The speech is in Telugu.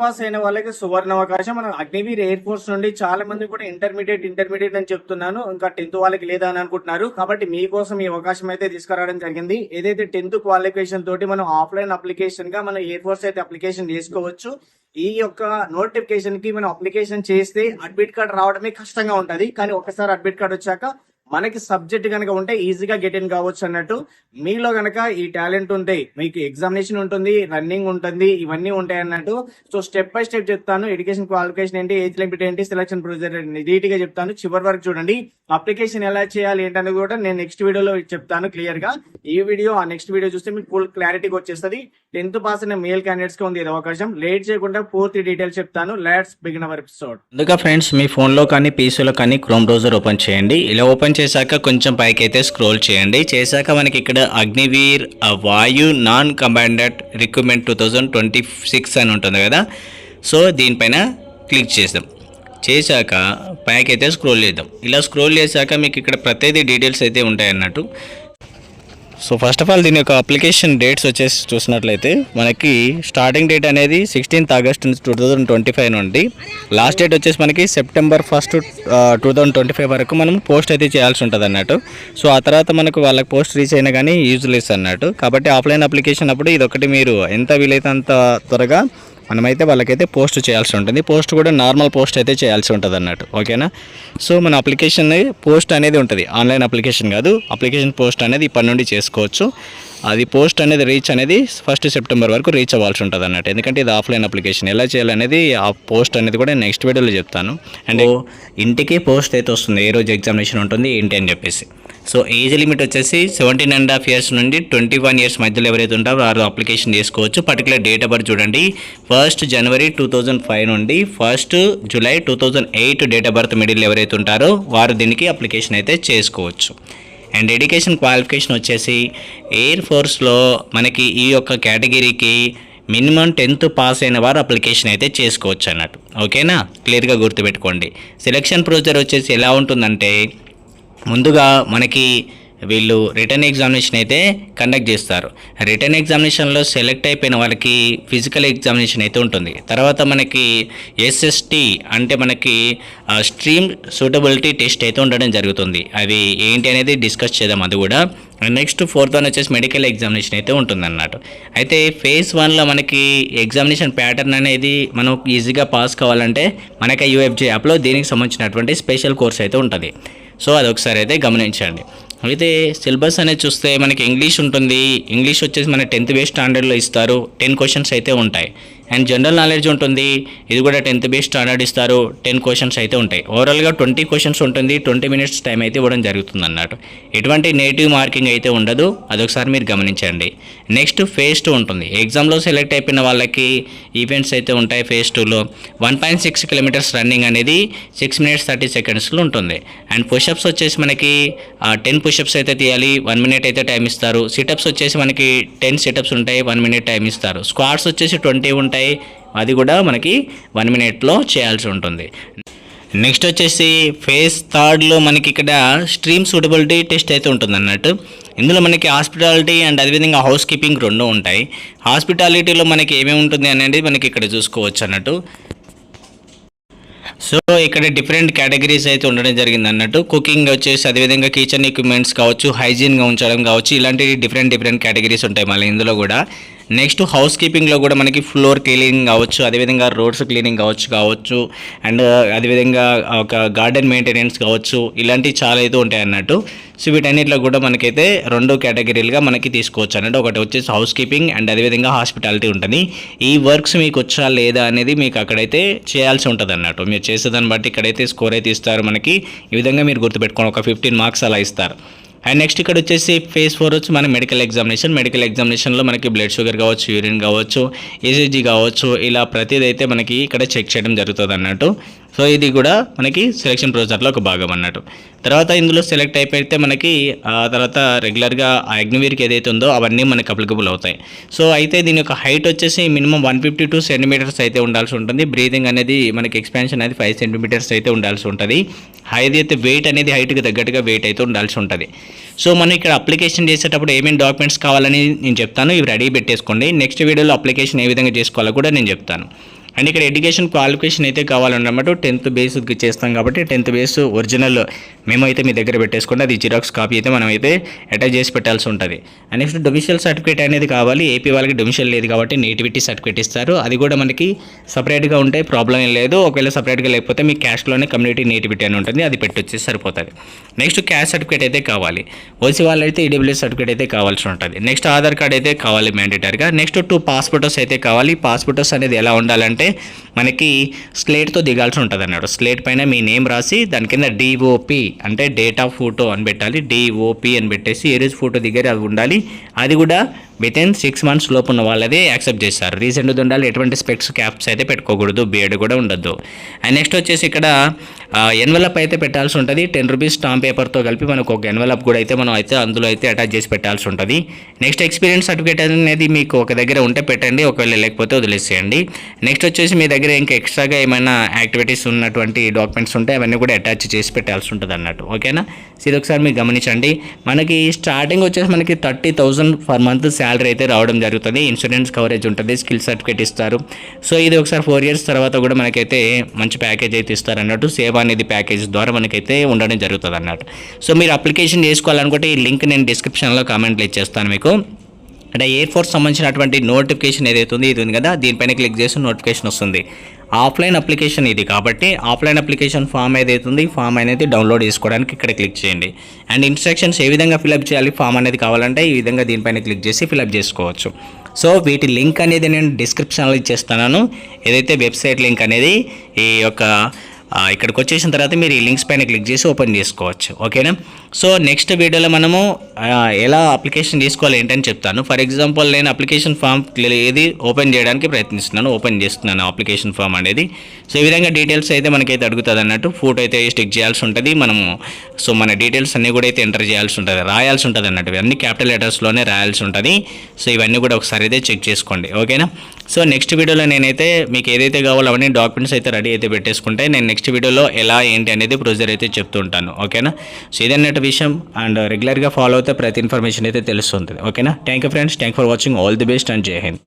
పాస్ అయిన వాళ్ళకి సువర్ణ అవకాశం మనం అగ్నివీర్ ఎయిర్ ఫోర్స్ నుండి చాలా మంది కూడా ఇంటర్మీడియట్ ఇంటర్మీడియట్ అని చెప్తున్నాను. ఇంకా టెన్త్ వాళ్ళకి లేదా అని అనుకుంటున్నారు. కాబట్టి మీకోసం ఈ అవకాశం అయితే తీసుకురావడం జరిగింది. ఏదైతే టెన్త్ క్వాలిఫికేషన్ తోటి మనం ఆఫ్లైన్ అప్లికేషన్గా మనం ఎయిర్ ఫోర్స్ అయితే అప్లికేషన్ చేసుకోవచ్చు. ఈ యొక్క నోటిఫికేషన్కి మనం అప్లికేషన్ చేస్తే అడ్మిట్ కార్డ్ రావడమే కష్టంగా ఉంటది. కానీ ఒకసారి అడ్మిట్ కార్డ్ వచ్చాక మనకి సబ్జెక్ట్ కనుక ఉంటే ఈజీగా గెట్ ఇన్ కావచ్చు అన్నట్టు. మీలో కనుక ఈ టాలెంట్ ఉంటే మీకు ఎగ్జామినేషన్ ఉంటుంది రన్నింగ్ ఉంటుంది ఇవన్నీ ఉంటాయి అన్నట్టు. సో స్టెప్ బై స్టెప్ చెప్తాను. ఎడ్యుకేషన్ క్వాలిఫికేషన్ ఏంటి ఏజ్ లిమిట్ ఏంటి సెలక్షన్ ప్రొసీజర్ నీట్గా చెప్తాను. చివరి వరకు చూడండి. అప్లికేషన్ ఎలా చేయాలి ఏంటనేది కూడా నేను నెక్స్ట్ వీడియోలో చెప్తాను క్లియర్గా. ఈ వీడియో ఆ నెక్స్ట్ వీడియో చూస్తే మీకు ఫుల్ క్లారిటీగా వచ్చేస్తుంది. టెన్త్ పాస్ అయిన మేల్ క్యాండిడేట్స్కి ఉంది ఇది అవకాశం. లేట్ చేయకుండా పూర్తి డీటెయిల్స్ చెప్తాను. లెట్స్ బిగిన్ అవర్ ఎపిసోడ్ ముందుగా ఫ్రెండ్స్ మీ ఫోన్లో కానీ పీసీలో కానీ క్రోమ్ బ్రౌజర్ ఓపెన్ చేయండి. ఇలా ఓపెన్ చేశాక కొంచెం పైకి అయితే స్క్రోల్ చేయండి. చేశాక మనకి ఇక్కడ Agniveer Vayu non commanded recruitment two thousand twenty six అని ఉంటుంది కదా. సో దీనిపైన క్లిక్ చేద్దాం. చేశాక పైకి అయితే స్క్రోల్ చేద్దాం. ఇలా స్క్రోల్ చేశాక మీకు ఇక్కడ ప్రతిదీ డీటెయిల్స్ అయితే ఉంటాయి అన్నట్టు సో ఫస్ట్ ఆఫ్ ఆల్ దీని యొక్క అప్లికేషన్ డేట్స్ వచ్చేసి చూసినట్లయితే మనకి స్టార్టింగ్ డేట్ అనేది sixteenth August two thousand twenty five నుండి లాస్ట్ డేట్ వచ్చేసి మనకి September first two thousand twenty five వరకు మనం పోస్ట్ అయితే చేయాల్సి ఉంటుంది అన్నట్టు. సో ఆ తర్వాత మనకు వాళ్ళకి పోస్ట్ రీచ్ అయినా కానీ యూజ్లెస్ అన్నట్టు. కాబట్టి ఆఫ్లైన్ అప్లికేషన్ అప్పుడు ఇది ఒకటి మీరు ఎంత వీలైతే అంత త్వరగా మనమైతే వాళ్ళకైతే పోస్ట్ చేయాల్సి ఉంటుంది. పోస్ట్ కూడా నార్మల్ పోస్ట్ అయితే చేయాల్సి ఉంటుంది అన్నట్టు ఓకేనా? సో మన అప్లికేషన్ పోస్ట్ అనేది ఉంటుంది. ఆన్లైన్ అప్లికేషన్ కాదు. అప్లికేషన్ పోస్ట్ అనేది ఇప్పటి నుండి చేసుకోవచ్చు. అది పోస్ట్ అనేది రీచ్ అనేది ఫస్ట్ సెప్టెంబర్ వరకు రీచ్ అవ్వాల్సి ఉంటుంది అన్నట్టు ఎందుకంటే ఇది ఆఫ్లైన్ అప్లికేషన్. ఎలా చేయాలనేది ఆ పోస్ట్ అనేది కూడా నెక్స్ట్ వీడియోలో చెప్తాను. అండ్ ఇంటికి పోస్ట్ అయితే వస్తుంది. ఏ రోజు ఎగ్జామినేషన్ ఉంటుంది ఏంటి అని చెప్పేసి. సో ఏజ్ లిమిట్ వచ్చేసి సెవెంటీన్ అండ్ హాఫ్ ఇయర్స్ నుండి ట్వంటీ వన్ ఇయర్స్ మధ్యలో ఎవరైతే ఉంటారో వారు అప్లికేషన్ చేసుకోవచ్చు. పర్టికులర్ డేట్ ఆఫ్ బర్త్ చూడండి. First January two thousand five నుండి first July two thousand eight date of birth middle ఎవరైతే ఉంటారో వారు దీనికి అప్లికేషన్ అయితే చేసుకోవచ్చు. అండ్ ఎడ్యుకేషన్ క్వాలిఫికేషన్ వచ్చేసి ఎయిర్ ఫోర్స్లో మనకి ఈ యొక్క కేటగిరీకి మినిమం టెన్త్ పాస్ అయిన వారు అప్లికేషన్ అయితే చేసుకోవచ్చు అన్నట్టు. ఓకేనా? క్లియర్గా గుర్తుపెట్టుకోండి. సెలక్షన్ ప్రొసీజర్ వచ్చేసి ఎలా ఉంటుందంటే ముందుగా మనకి వీళ్ళు రిటర్న్ ఎగ్జామినేషన్ అయితే కండక్ట్ చేస్తారు. రిటర్న్ ఎగ్జామినేషన్లో సెలెక్ట్ అయిపోయిన వాళ్ళకి ఫిజికల్ ఎగ్జామినేషన్ అయితే ఉంటుంది. తర్వాత మనకి ఎస్ఎస్టీ అంటే మనకి స్ట్రీమ్ సూటబిలిటీ టెస్ట్ అయితే ఉండడం జరుగుతుంది. అది ఏంటి అనేది డిస్కస్ చేద్దాం అది కూడా. నెక్స్ట్ ఫోర్త్ వన్ వచ్చేసి మెడికల్ ఎగ్జామినేషన్ అయితే ఉంటుంది అన్నట్టు అయితే ఫేజ్ వన్లో మనకి ఎగ్జామినేషన్ ప్యాటర్న్ అనేది మనం ఈజీగా పాస్ కావాలంటే మనకి యూఎఫ్జే యాప్లో దీనికి సంబంధించినటువంటి స్పెషల్ కోర్స్ అయితే ఉంటుంది. సో అది ఒకసారి అయితే గమనించండి. అయితే సిలబస్ అనేది చూస్తే మనకి ఇంగ్లీష్ ఉంటుంది. ఇంగ్లీష్ వచ్చేసి మన టెన్త్ బేస్ స్టాండర్డ్లో ఇస్తారు. టెన్ క్వశ్చన్స్ అయితే ఉంటాయి. అండ్ జనరల్ నాలెడ్జ్ ఉంటుంది. ఇది కూడా టెన్త్ బేస్ స్టాండర్డ్ ఇస్తారు. టెన్ క్వశ్చన్స్ అయితే ఉంటాయి. ఓవరాల్గా ట్వంటీ క్వశ్చన్స్ ఉంటుంది. ట్వంటీ మినిట్స్ టైం అయితే ఇవ్వడం జరుగుతుంది అన్నట్టు ఎటువంటి నెగిటివ్ మార్కింగ్ అయితే ఉండదు. అదొకసారి మీరు గమనించండి. నెక్స్ట్ ఫేజ్ టూ ఉంటుంది. ఎగ్జామ్లో సెలెక్ట్ అయిపోయిన వాళ్ళకి ఈవెంట్స్ అయితే ఉంటాయి ఫేజ్ టూలో. One point six kilometres running అనేది సిక్స్ మినిట్స్ థర్టీ సెకండ్స్లో ఉంటుంది. అండ్ పుషప్స్ వచ్చేసి మనకి టెన్ పుషప్స్ అయితే తీయాలి. వన్ మినిట్ అయితే టైం ఇస్తారు. సిటప్స్ వచ్చేసి మనకి టెన్ సిటప్స్ ఉంటాయి. వన్ మినిట్ టైం ఇస్తారు. స్క్వాడ్స్ వచ్చేసి ట్వంటీ ఉంటాయి. అది కూడా మనకి వన్ మినిట్లో చేయాల్సి ఉంటుంది. నెక్స్ట్ వచ్చేసి ఫేస్ థర్డ్లో మనకి ఇక్కడ స్ట్రీమ్ సూటబిలిటీ టెస్ట్ అయితే ఉంటుంది అన్నట్టు ఇందులో మనకి హాస్పిటాలిటీ అండ్ అదేవిధంగా హౌస్ కీపింగ్ రెండు ఉంటాయి. హాస్పిటాలిటీలో మనకి ఏమేమి ఉంటుంది అనేది మనకి ఇక్కడ చూసుకోవచ్చు అన్నట్టు. సో ఇక్కడ డిఫరెంట్ కేటగిరీస్ అయితే ఉండడం జరిగింది అన్నట్టు. కుకింగ్ వచ్చేసి అదేవిధంగా కిచెన్ ఎక్విప్మెంట్స్ కావచ్చు హైజీన్గా ఉంచడం కావచ్చు ఇలాంటి డిఫరెంట్ డిఫరెంట్ కేటగిరీస్ ఉంటాయి మళ్ళీ ఇందులో కూడా. నెక్స్ట్ హౌస్ కీపింగ్లో కూడా మనకి ఫ్లోర్ క్లీనింగ్ కావచ్చు అదేవిధంగా రోడ్స్ క్లీనింగ్ కావచ్చు కావచ్చు అండ్ అదేవిధంగా ఒక గార్డెన్ మెయింటెనెన్స్ కావచ్చు ఇలాంటివి చాలా అయితే ఉంటాయి అన్నట్టు. సో వీటన్నిటిలో కూడా మనకైతే రెండు కేటగిరీలుగా మనకి తీసుకోవచ్చు అన్నట్టు. ఒకటి వచ్చేసి హౌస్ కీపింగ్ అండ్ అదేవిధంగా హాస్పిటాలిటీ ఉంటుంది. ఈ వర్క్స్ మీకు వచ్చా లేదా అనేది మీకు అక్కడైతే చేయాల్సి ఉంటుంది అన్నట్టు. మీరు చేసేదాన్ని బట్టి ఇక్కడైతే స్కోర్ అయితే ఇస్తారు మనకి. ఈ విధంగా మీరు గుర్తుపెట్టుకోండి ఒక ఫిఫ్టీన్ మార్క్స్ అలా ఇస్తారు. అండ్ నెక్స్ట్ ఇక్కడ వచ్చేసి ఫేజ్ ఫోర్ వచ్చి మన మెడికల్ ఎగ్జామినేషన్ మెడికల్ ఎగ్జామినేషన్లో మనకి బ్లడ్ షుగర్ కావచ్చు యూరిన్ కావచ్చు ఏసీజీ కావచ్చు ఇలా ప్రతిదైతే మనకి ఇక్కడ చెక్ చేయడం జరుగుతుంది అన్నట్టు సో ఇది కూడా మనకి సెలక్షన్ ప్రొసీజర్లో ఒక భాగం అన్నట్టు. తర్వాత ఇందులో సెలెక్ట్ అయిపోతే మనకి ఆ తర్వాత రెగ్యులర్గా ఆ అగ్నివీర్కి ఏదైతే ఉందో అవన్నీ మనకి అప్లికబుల్ అవుతాయి. సో అయితే దీని యొక్క హైట్ వచ్చేసి minimum one fifty two centimetres అయితే ఉండాల్సి ఉంటుంది. బ్రీతింగ్ అనేది మనకి ఎక్స్పాన్షన్ అనేది ఫైవ్ సెంటీమీటర్స్ అయితే ఉండాల్సి ఉంటుంది. హైది అయితే వెయిట్ అనేది హైట్కి తగ్గట్టుగా వెయిట్ అయితే ఉండాల్సి ఉంటుంది. సో మనం ఇక్కడ అప్లికేషన్ చేసేటప్పుడు ఏమేమి డాక్యుమెంట్స్ కావాలని నేను చెప్తాను. ఇవి రెడీ పెట్టేసుకోండి. నెక్స్ట్ వీడియోలో అప్లికేషన్ ఏ విధంగా చేసుకోవాలో కూడా నేను చెప్తాను. అండ్ ఇక్కడ ఎడ్యుకేషన్ క్వాలిఫికేషన్ అయితే కావాలన్నమాట. టెన్త్ బేస్ చేస్తాం కాబట్టి టెన్త్ బేస్ ఒరిజినల్ మేము అయితే మీ దగ్గర పెట్టేసుకుంటే అది జిరాక్స్ కాపీ అయితే మనం అయితే అటాచ్ చేసి పెట్టాల్సి ఉంటుంది. అండ్ నెక్స్ట్ డొమిషియల్ సర్టిఫికేట్ అనేది కావాలి. ఏపీ వాళ్ళకి డొమిషియల్ లేదు కాబట్టి నేటివిటీ సర్టిఫికేట్ ఇస్తారు. అది కూడా మనకి సపరేట్గా ఉంటే ప్రాబ్లం ఏం లేదు. ఒకవేళ సపరేట్గా లేకపోతే మీ క్యాస్ట్లోనే కమ్యూనిటీ నేటివిటీ అని ఉంటుంది. అది పెట్టొచ్చి సరిపోతుంది. నెక్స్ట్ క్యాస్ట్ సర్టిఫికేట్ అయితే కావాలి. ఓసీ వాళ్ళైతే ఈడబ్ల్యూఎస్ సర్టిఫికేట్ అయితే కావాల్సి ఉంటుంది. నెక్స్ట్ ఆధార్ కార్డ్ అయితే కావాలి మ్యాండేటరీగా. నెక్స్ట్ టూ పాస్పోర్టర్స్ అయితే కావాలి. పాస్పోర్టర్స్ అనేది ఎలా ఉండాలంటే మనకి స్లేట్తో దిగాల్సి ఉంటుంది అన్నాడు. స్లేట్ పైన మీ నేమ్ రాసి దాని కింద డిఓపి అంటే డేట్ ఆఫ్ ఫోటో అని పెట్టాలి. డిఓపి అని పెట్టేసి ఏ రోజు ఫోటో దిగారు అది ఉండాలి. అది కూడా విత్ ఇన్ సిక్స్ మంత్స్ లోపు ఉన్న వాళ్ళదే యాక్సెప్ట్ చేస్తారు. రీసెంట్ ఉండాలి ఎటువంటి స్పెక్స్ క్యాప్స్ అయితే పెట్టుకోకూడదు బియర్డ్ కూడా ఉండొద్దు. అండ్ నెక్స్ట్ వచ్చేసి ఇక్కడ ఎన్వలప్ అయితే పెట్టాల్సి ఉంటుంది. టెన్ రూపీస్ స్టాంప్ పేపర్తో కలిపి మనకు ఒక ఎన్వలప్ కూడా అయితే మనం అయితే అందులో అయితే అటాచ్ చేసి పెట్టాల్సి ఉంటుంది. నెక్స్ట్ ఎక్స్పీరియన్స్ సర్టిఫికేట్ అనేది మీకు ఒక దగ్గర ఉంటే పెట్టండి ఒకవేళ లేకపోతే వదిలేసేయండి. నెక్స్ట్ వచ్చేసి మీ దగ్గర ఇంకా ఎక్స్ట్రాగా ఏమైనా యాక్టివిటీస్ ఉన్నటువంటి డాక్యుమెంట్స్ ఉంటే అవన్నీ కూడా అటాచ్ చేసి పెట్టాల్సి ఉంటుంది అన్నట్టు. ఓకేనా సీరి ఇది ఒకసారి మీరు గమనించండి. మనకి స్టార్టింగ్ వచ్చేసి మనకి thirty thousand per month salary salary అయితే రావడం జరుగుతుంది. ఇన్సూరెన్స్ కవరేజ్ ఉంటుంది. స్కిల్ సర్టిఫికేట్ ఇస్తారు. సో ఇది ఒకసారి ఫోర్ ఇయర్స్ తర్వాత కూడా మనకైతే మంచి ప్యాకేజ్ అయితే ఇస్తారు అన్నట్టు సేవ అనేది ప్యాకేజ్ ద్వారా మనకైతే ఉండడం జరుగుతుంది అన్నట్టు సో మీరు అప్లికేషన్ చేసుకోవాలనుకుంటే ఈ లింక్ నేను డిస్క్రిప్షన్లో కామెంట్లు ఇచ్చేస్తాను మీకు. అంటే ఎయిర్ ఫోర్స్ సంబంధించినటువంటి నోటిఫికేషన్ ఏదైతే ఉంది ఇది ఉంది కదా దీనిపైన క్లిక్ చేసి నోటిఫికేషన్ వస్తుంది. ఆఫ్లైన్ అప్లికేషన్ ఇది కాబట్టి ఆఫ్లైన్ అప్లికేషన్ ఫామ్ ఏదైతే ఉంది ఫామ్ అనేది డౌన్లోడ్ చేసుకోవడానికి ఇక్కడ క్లిక్ చేయండి. అండ్ ఇన్స్ట్రక్షన్స్ ఏ విధంగా ఫిలప్ చేయాలి ఫామ్ అనేది కావాలంటే ఈ విధంగా దీనిపైన క్లిక్ చేసి ఫిలప్ చేసుకోవచ్చు. సో వీటి లింక్ అనేది నేను డిస్క్రిప్షన్లో ఇచ్చేస్తున్నాను. ఏదైతే వెబ్సైట్ లింక్ అనేది ఈ యొక్క ఇక్కడికి వచ్చేసిన తర్వాత మీరు ఈ లింక్స్ పైన క్లిక్ చేసి ఓపెన్ చేసుకోవచ్చు. ఓకేనా? సో నెక్స్ట్ వీడియోలో మనము ఎలా అప్లికేషన్ తీసుకోవాలి ఏంటని చెప్తాను. ఫర్ ఎగ్జాంపుల్ నేను అప్లికేషన్ ఫామ్ ఏది ఓపెన్ చేయడానికి ప్రయత్నిస్తున్నాను ఓపెన్ చేస్తున్నాను అప్లికేషన్ ఫామ్ అనేది. సో ఈ విధంగా డీటెయిల్స్ అయితే మనకైతే అడుగుతుంది అన్నట్టు. ఫోటో అయితే స్టిక్ చేయాల్సి ఉంటుంది. మనము సో మన డీటెయిల్స్ అన్నీ కూడా అయితే ఎంటర్ చేయాల్సి ఉంటుంది. రాయాల్సి ఉంటుంది అన్నట్టు. అన్ని క్యాపిటల్ లెటర్స్లోనే రాయాల్సి ఉంటుంది. సో ఇవన్నీ కూడా ఒకసారి అయితే చెక్ చేసుకోండి. ఓకేనా? సో నెక్స్ట్ వీడియోలో నేనైతే మీకు ఏదైతే కావాలో అవన్నీ డాక్యుమెంట్స్ అయితే రెడీ అయితే పెట్టేసుకుంటే నేను నెక్స్ట్ వీడియోలో ఎలా ఏంటి అనేది ప్రొసీజర్ అయితే చెప్తూ ఉంటాను. ఓకేనా? సో ఇదన్నట్టు విషయం. అండ్ రెగ్యులర్గా ఫాలో అయితే ప్రతి ఇన్ఫర్మేషన్ అయితే తెలుస్తుంది. ఓకేనా? Thank you friends thank for watching all the best and జై హింద్